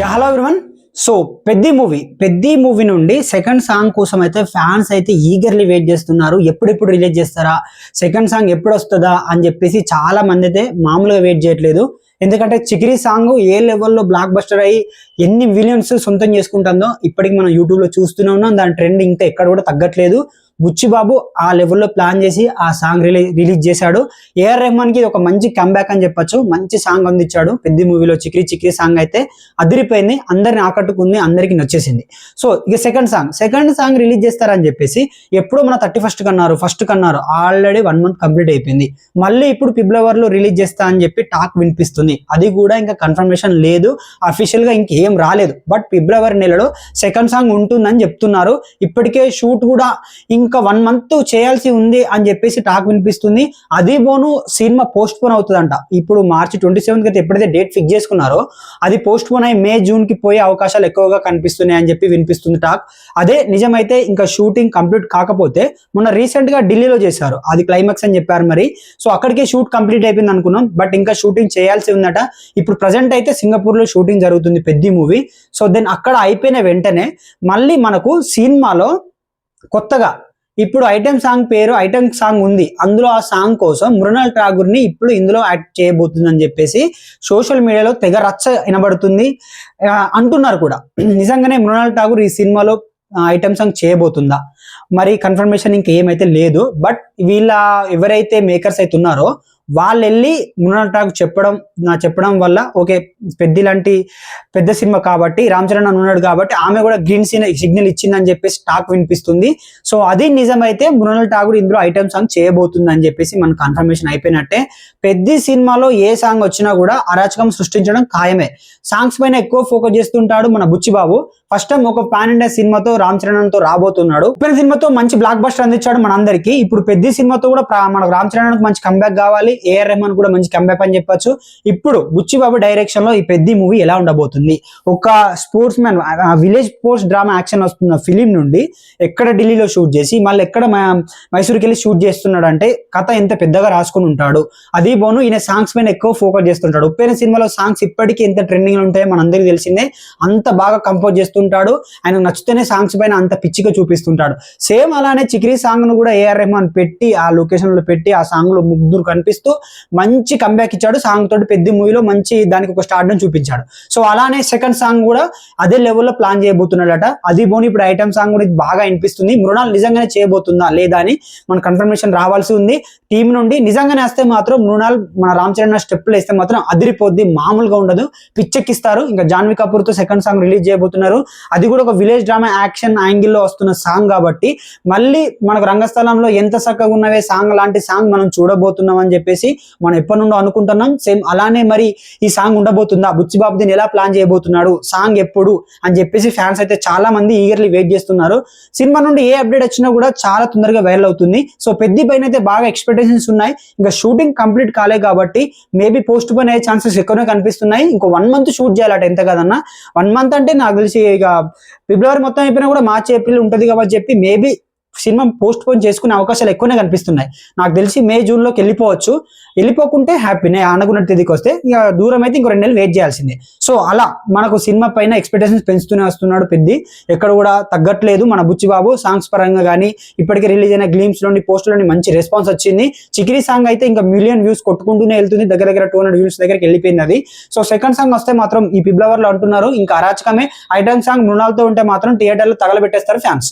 Hello everyone. So Peddi movie Peddi movie నుండి second song కోసం అయితే ఫ్యాన్స్ అయితే ఈగర్లీ వెయిట్ చేస్తున్నారు. ఎప్పుడెప్పుడు రిలీజ్ చేస్తారా? సెకండ్ సాంగ్ ఎప్పుడు వస్తుందా అని చెప్పేసి చాలా మంది అయితే మామూలుగా వెయిట్ చేయట్లేదు. ఎందుకంటే చికిరి సాంగ్ ఏ లెవెల్లో బ్లాక్ బస్టర్ అయ్యి ఎన్ని విలియన్స్ సొంతం చేసుకుంటుందో ఇప్పటికి మనం యూట్యూబ్లో చూస్తూనే ఉన్నాం. దాని ట్రెండ్ ఇంకా ఎక్కడ కూడా తగ్గట్లేదు. బుచ్చిబాబు ఆ లెవెల్లో ప్లాన్ చేసి ఆ సాంగ్ రిలీజ్ రిలీజ్ చేశాడు. ఏఆర్ రెహమాన్కి ఒక మంచి కంబ్యాక్ అని చెప్పొచ్చు. మంచి సాంగ్ అందించాడు. పెద్ద మూవీలో చిక్రీ చిక్రీ సాంగ్ అయితే అదిరిపోయింది. అందరిని ఆకట్టుకుంది. అందరికి నచ్చేసింది. సో ఇక second song second song release చేస్తారని చెప్పేసి ఎప్పుడో మన థర్టీ ఫస్ట్ కన్నారు. ఫస్ట్ కన్నారు. ఆల్రెడీ వన్ మంత్ కంప్లీట్ అయిపోయింది. మళ్ళీ ఇప్పుడు ఫిబ్రవరిలో రిలీజ్ చేస్తా అని చెప్పి టాక్ వినిపిస్తుంది. అది కూడా ఇంకా కన్ఫర్మేషన్ లేదు. అఫీషియల్గా ఇంకేం రాలేదు. బట్ ఫిబ్రవరి నెలలో సెకండ్ సాంగ్ ఉంటుందని చెప్తున్నారు. ఇప్పటికే షూట్ కూడా ఇంకా ఇంకా వన్ మంత్ చేయాల్సి ఉంది అని చెప్పేసి టాక్ వినిపిస్తుంది. అది బోను సినిమా పోస్ట్ పోన్ అవుతుందంట. ఇప్పుడు మార్చి ట్వంటీ సెవెంత్ అయితే ఎప్పుడైతే డేట్ ఫిక్స్ చేసుకున్నారో అది పోస్ట్ పోన్ అయ్యి మే జూన్కి పోయే అవకాశాలు ఎక్కువగా కనిపిస్తున్నాయి అని చెప్పి వినిపిస్తుంది టాక్. అదే నిజమైతే ఇంకా షూటింగ్ కంప్లీట్ కాకపోతే మొన్న రీసెంట్గా ఢిల్లీలో చేశారు. అది క్లైమాక్స్ అని చెప్పారు మరి. సో అక్కడికే షూట్ కంప్లీట్ అయిపోయింది అనుకున్నాం. బట్ ఇంకా షూటింగ్ చేయాల్సి ఉందట. ఇప్పుడు ప్రజెంట్ అయితే సింగపూర్లో షూటింగ్ జరుగుతుంది పెద్ద మూవీ. సో దెన్ అక్కడ అయిపోయిన వెంటనే మళ్ళీ మనకు సినిమాలో కొత్తగా ఇప్పుడు ఐటెం సాంగ్ పేరు ఐటెం సాంగ్ ఉంది. అందులో ఆ సాంగ్ కోసం మృణాల్ ఠాగూర్ని ఇప్పుడు ఇందులో యాక్ట్ చేయబోతుందని చెప్పేసి సోషల్ మీడియాలో తెగ రచ్చ వినబడుతుంది. అంటున్నారు కూడా. నిజంగానే మృణాల్ ఠాగూర్ ఈ సినిమాలో ఐటెం సాంగ్ చేయబోతుందా? మరి కన్ఫర్మేషన్ ఇంకేమైతే లేదు. బట్ వీళ్ళ ఎవరైతే మేకర్స్ అయితే ఉన్నారో వాళ్ళు వెళ్ళి మృణాల్ చెప్పడం నా చెప్పడం వల్ల ఓకే పెద్ద లాంటి పెద్ద సినిమా కాబట్టి రామ్ చరణ్ అని ఉన్నాడు కాబట్టి ఆమె కూడా గ్రీన్ సిగ్నల్ ఇచ్చిందని చెప్పేసి టాక్ వినిపిస్తుంది. సో అది నిజమైతే మృణాల్ ఠాగూర్ ఇందులో ఐటమ్ సాంగ్ చేయబోతుంది అని చెప్పేసి మనకు కన్ఫర్మేషన్ అయిపోయినట్టే. పెద్ద సినిమాలో ఏ సాంగ్ వచ్చినా కూడా అరాచకం సృష్టించడం ఖాయమే. సాంగ్స్ పైన ఎక్కువ ఫోకస్ చేస్తుంటాడు మన బుచ్చిబాబు. ఫస్ట్ టైం ఒక పాన్ ఇండియా సినిమాతో రామ్ చరణ్తో రాబోతున్నాడు. ఉప్పెన సినిమాతో మంచి బ్లాక్ బస్టర్ అందించాడు మనందరికి. ఇప్పుడు పెద్ద సినిమాతో కూడా మన మనకు రామ్ చరణ్ మంచి కంబ్యాక్ కావాలి. ఏఆర్ రెహమాన్ కూడా మంచి కంబ్యాక్ అని చెప్పొచ్చు. ఇప్పుడు బుచ్చిబాబు డైరెక్షన్లో ఈ పెద్ద మూవీ ఎలా ఉండబోతుంది? ఒక sports man village sports drama action వస్తున్న ఫిలిం నుండి ఎక్కడ ఢిల్లీలో షూట్ చేసి మళ్ళీ ఎక్కడ మైసూర్కి వెళ్ళి షూట్ చేస్తున్నాడు అంటే కథ ఎంత పెద్దగా రాసుకుని ఉంటాడు. అది బోను ఈయన సాంగ్స్ పైన ఎక్కువ ఫోకస్ చేస్తుంటాడు. ఉప్పైన సినిమాలో సాంగ్స్ ఇప్పటికీ ఎంత ట్రెండింగ్ ఓపెనింగ్లు ఉంటాయి మనందరికీ తెలిసిందే. అంత బాగా కంపోజ్ చేస్తుంటాడు. ఆయన నచ్చితేనే సాంగ్స్ పైన అంత పిచ్చిగా చూపిస్తుంటాడు. సేమ్ అలానే చిక్రీ సాంగ్ను కూడా ఏఆర్ రెహమాన్ పెట్టి ఆ లొకేషన్లో పెట్టి ఆ సాంగ్లో ముగ్గురు కనిపిస్తూ మంచి కంబ్యాక్ ఇచ్చాడు. సాంగ్ తోటి పెద్ద మూవీలో మంచి దానికి ఒక స్టార్ట్ చూపించాడు. సో అలానే సెకండ్ సాంగ్ కూడా అదే లెవెల్లో ప్లాన్ చేయబోతున్నాడట. అది బోని ఇప్పుడు ఐటమ్ సాంగ్ కూడా బాగా వినిపిస్తుంది. మృణాల్ నిజంగానే చేయబోతుందా లేదా అని మన కన్ఫర్మేషన్ రావాల్సి ఉంది. టీం నుండి నిజంగానే వస్తే మాత్రం మృణాల్ మన రామ్ చరణ్ స్టెప్లు వేస్తే మాత్రం అదిరిపోద్ది మామూలుగా ఉండదు. పిచ్చెక్కిస్తారు ఇంకా జాన్వి కపూర్తో సెకండ్ సాంగ్ రిలీజ్ చేయబోతున్నారు. అది కూడా ఒక విలేజ్ డ్రామా యాక్షన్ యాంగిల్లో వస్తున్న సాంగ్ కాబట్టి మళ్ళీ మనకు రంగస్థలంలో ఎంత చక్కగా ఉన్నవే సాంగ్ లాంటి సాంగ్ మనం చూడబోతున్నాం అని చెప్పేసి మనం ఎప్పటి నుండో అనుకుంటున్నాం. సేమ్ అలానే మరి ఈ సాంగ్ ఉండబోతుందా? బుచ్చిబాబు దీన్ని ఎలా ప్లాన్ చేయబోతున్నాడు? సాంగ్ ఎప్పుడు? అని చెప్పేసి ఫ్యాన్స్ అయితే చాలా మంది ఈగర్లీ వెయిట్ చేస్తున్నారు. సినిమా నుండి ఏ అప్డేట్ వచ్చినా కూడా చాలా తొందరగా వైరల్ అవుతుంది. సో పెద్ద పైన అయితే బాగా ఎక్స్పెక్టేషన్స్ ఉన్నాయి. ఇంకా షూటింగ్ కంప్లీట్ కాలే కాబట్టి మేబీ పోస్ట్ పోన్ అయ్యే ఛాన్సెస్ ఎక్కువనే కనిపిస్తున్నాయి. ఇంకో వన్ మంత్ షూట్ చేయాలట ఎంత కదన్నా వన్ మంత్ అంటే నాకు తెలిసి ఇక ఫిబ్రవరి మొత్తం అయిపోయినా కూడా మార్చి ఏప్రిల్ ఉంటుంది కాబట్టి చెప్పి మేబీ సినిమా పోస్ట్ పోన్ చేసుకునే అవకాశాలు ఎక్కువనే కనిపిస్తున్నాయి. నాకు తెలిసి మే జూన్లోకి వెళ్ళిపోవచ్చు. వెళ్ళిపోకుంటే హ్యాపీనే అనుకున్న తేదీకి వస్తే ఇక దూరం అయితే ఇంకో రెండు నెలలు వెయిట్ చేయాల్సిందే. సో అలా మనకు సినిమా పైన ఎక్స్పెక్టేషన్స్ పెంచుతూనే వస్తున్నాడు పెద్ది. ఎక్కడ కూడా తగ్గట్లేదు మన బుచ్చిబాబు. సాంగ్స్ పరంగా కానీ ఇప్పటికే రిలీజ్ అయిన గ్లీమ్స్లోని పోస్ట్లోని మంచి రెస్పాన్స్ వచ్చింది. చికిరి సాంగ్ అయితే ఇంకా మిలియన్ వ్యూస్ కొట్టుకుంటూనే వెళ్తుంది. దగ్గర దగ్గర టూ హండ్రెడ్ వ్యూస్ దగ్గరికి వెళ్ళిపోయింది అది. సో సెకండ్ సాంగ్ వస్తే మాత్రం ఈ ఫిబ్రవరిలో అంటున్నారు. ఇంకా అరాచకమే. ఐటమ్ సాంగ్ మృణాలతో ఉంటే మాత్రం థియేటర్లో తగలబెట్టేస్తారు ఫ్యాన్స్